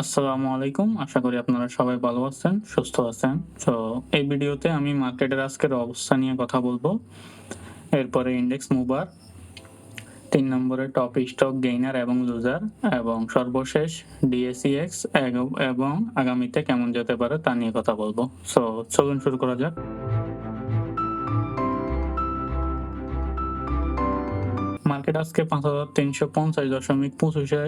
আসসালামু আলাইকুম। আশা করি আপনারা সবাই ভালো আছেন, সুস্থ আছেন। তো এই ভিডিওতে আমি মার্কেটের আজকের অবস্থা নিয়ে কথা বলব। এরপরে ইন্ডেক্স মুভার, তিন নম্বরে টপ স্টক গেইনার এবং লুজার, এবং সর্বশেষ ডিএসিএক্স এবং আগামীতে কেমন যেতে পারে তা নিয়ে কথা বলব। সো চলুন শুরু করা যাক। মার্কেট আজকে পাঁচ হাজার তিনশো পঞ্চাশ দশমিক পঁচিশে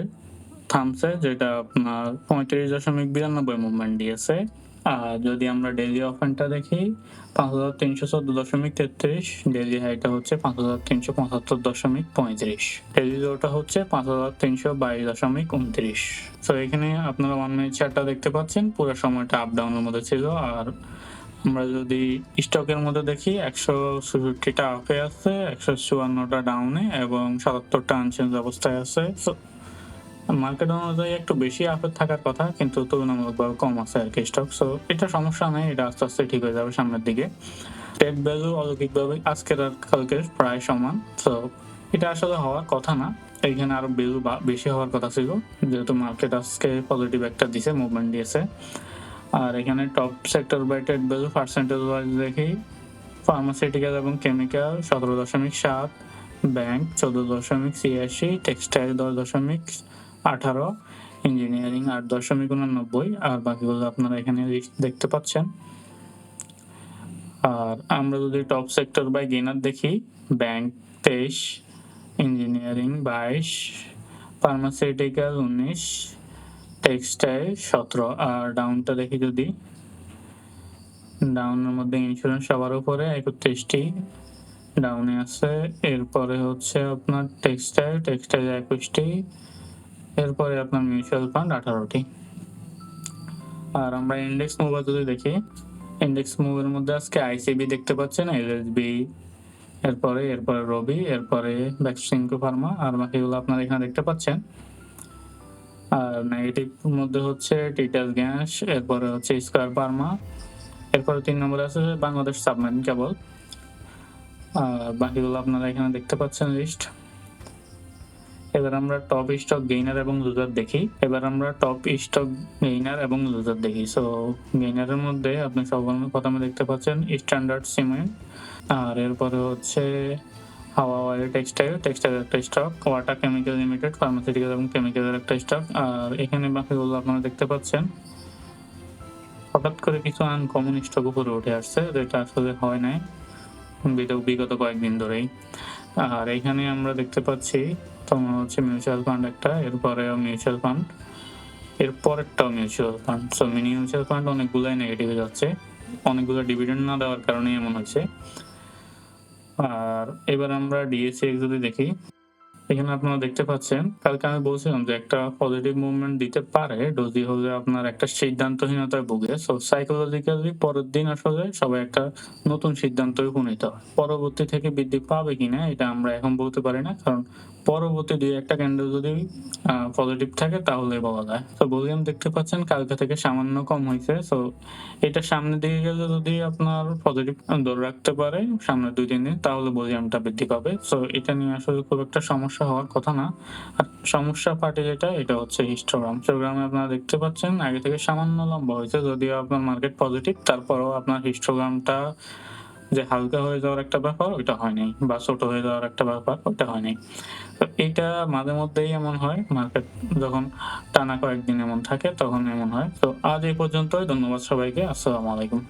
থামছে, যেটা আপনার পঁয়ত্রিশ দশমিক বিরানব্বই মুভমেন্ট দিয়েছে। আর যদি আমরা ডেইলি অফেনটা দেখি, পাঁচ হাজার তিনশো চোদ্দ দশমিক তেত্রিশ ডেইলি হাইটা হচ্ছে পাঁচ হাজার তিনশো পঁচাত্তর দশমিক পঁয়ত্রিশ। ডেলি লোটা হচ্ছে পাঁচ হাজার তিনশো বাইশ দশমিক উনত্রিশ। তো এখানে আপনারা ওয়ান মিনিট চারটা দেখতে পাচ্ছেন, পুরো সময়টা আপ ডাউনের মধ্যে ছিল। আর আমরা যদি স্টকের মধ্যে দেখি, একশো চৌষট্টিটা আপে আছে, একশো চুয়ান্নটা ডাউনে এবং সাতাত্তরটা আনচেঞ্জ অবস্থায় আছে। মার্কেট অনুযায়ী একটু বেশি আপের থাকার কথা, কিন্তু তুলনামূলকভাবে কম আছে আর কি স্টক সো এটা সমস্যা নেই, এটা আস্তে আস্তে ঠিক হয়ে যাবে সামনের দিকে। টেক ভ্যালু অলৌকিকভাবে আজকের আর কালকে প্রায় সমান সো এটা আসলে হওয়ার কথা না। এইখানে আরও ভ্যালু বেশি হওয়ার কথা ছিল, যেহেতু মার্কেট আজকে পজিটিভ একটা দিছে মুভমেন্ট দিয়েছে। আর এখানে top sector by take value percentage wise দেখি ফার্মাসিউটিক্যাল এবং কেমিক্যাল সতেরো দশমিক সাত ব্যাংক চোদ্দ দশমিক ছিয়াশি টেক্সটাইল দশ দশমিক আঠারো ইঞ্জিনিয়ারিং আট দশমিক উননব্বই, আর বাকিগুলো আপনারা এখানে দেখতে পাচ্ছেন। আর আমরা যদি টপ সেক্টর বাই গেনার দেখি ব্যাংক তেইশ ইঞ্জিনিয়ারিং বাইশ ফার্মাসিউটিক্যাল উনিশ টেক্সটাইল সতেরো, আর ডাউনটা দেখি যদি ডাউনের মধ্যে ইন্স্যুরেন্স সবার উপরে একত্রিশটি ডাউনে আছে, এরপরে হচ্ছে আপনার টেক্সটাইল টেক্সটাইল একুশটি এরপরে আপনার মিউচুয়াল ফান্ড আঠারোটি আর আমরা ইন্ডেক্স মুভার যদি দেখি ইন্ডেক্স মুভের মধ্যে আজকে আইসিবি দেখতে পাচ্ছেন এলএসবি এরপরে এরপরে রবি এরপরে ব্যাকসিংকো ফার্মা আর বাকিগুলো আপনারা এখানে দেখতে পাচ্ছেন। আর নেগেটিভ মধ্যে হচ্ছে টিটাস গ্যাস এরপরে হচ্ছে স্কোয়ার ফার্মা এরপরে তিন নম্বরে আছে বাংলাদেশ সাবমেরিন কেবল আর বাকিগুলো আপনারা এখানে দেখতে পাচ্ছেন লিস্ট এবার আমরা টপ স্টক গেইনার এবং লুজার দেখি। এবার আমরা টপ স্টক গেইনার এবং লুজার দেখি। সো গেইনারের মধ্যে আপনি সব প্রথমে দেখতে পাচ্ছেন স্ট্যান্ডার্ড সিমেন্ট আর এরপরে হচ্ছে হাওয়া ওয়াইল টেক্সটাইল টেক্সটাইল একটা stock water chemical limited pharmaceutical এবং কেমিক্যালের একটা স্টক আর এখানে বাকিগুলো আপনারা দেখতে পাচ্ছেন। হঠাৎ করে কিছু আনকমন স্টক উপরে উঠে আসছে, যেটা আসলে হয় নাই। বিগত কয়েকদিন ধরেই। আর এখানে আমরা দেখতে পাচ্ছি তোমার হচ্ছে মিউচুয়াল ফান্ড একটা এরপরে মিউচুয়াল ফান্ড এর পরেরটাও mutual fund so mini mutual fund অনেকগুলাই নেগেটিভে যাচ্ছে। অনেকগুলো ডিভিডেন্ড না দেওয়ার কারণে এমন হচ্ছে। আর এবার আমরা ডিএসএক্স যদি দেখি এখানে আপনারা দেখতে পাচ্ছেন, কালকে আমি বলছিলাম যে একটা পজিটিভ মুভমেন্ট দিতে পারে ডোজি হলে আপনার একটা সিদ্ধান্তহীনতায় ভুগে। সো সাইকোলজিক্যালি পরের দিন আসলে সবাই একটা নতুন সিদ্ধান্ত উপনীত হয়। পরবর্তী থেকে বৃদ্ধি পাবে কিনা, এটা আমরা এখন বলতে পারি না, কারণ পরবর্তী দুই একটা ক্যান্ডেল যদি পজিটিভ থাকে তাহলে বলা যায়। তো ভলিউম দেখতে পাচ্ছেন, কালকে থেকে সামান্য কম হয়েছে। সো এটা সামনের দিকে গেলে যদি আপনার পজিটিভ ধরে রাখতে পারে, সামনের দুই তিন দিন, তাহলে ভলিউমটা বৃদ্ধি পাবে। সো এটা নিয়ে আসলে খুব একটা সমস্যা হওয়ার কথা না। আর সমস্যা পার্টি যেটা, এটা হচ্ছে হিস্টোগ্রাম হিস্টোগ্রামে আপনারা দেখতে পাচ্ছেন, আগে থেকে সামান্য লম্বা হয়েছে, যদিও আপনার মার্কেট পজিটিভ তারপরও আপনার হিস্টোগ্রামটা যে হালকা হয়ে যাওয়ার একটা ব্যাপার, ওইটা হয় নাই বা ছোট হয়ে যাওয়ার একটা ব্যাপার, ওইটা হয় নাই তো এইটা মাঝে মধ্যেই এমন হয় মার্কেট যখন টানা কয়েকদিন এমন থাকে, তখন এমন হয়। তো আজ এই পর্যন্তই, ধন্যবাদ সবাইকে, আসসালামু আলাইকুম।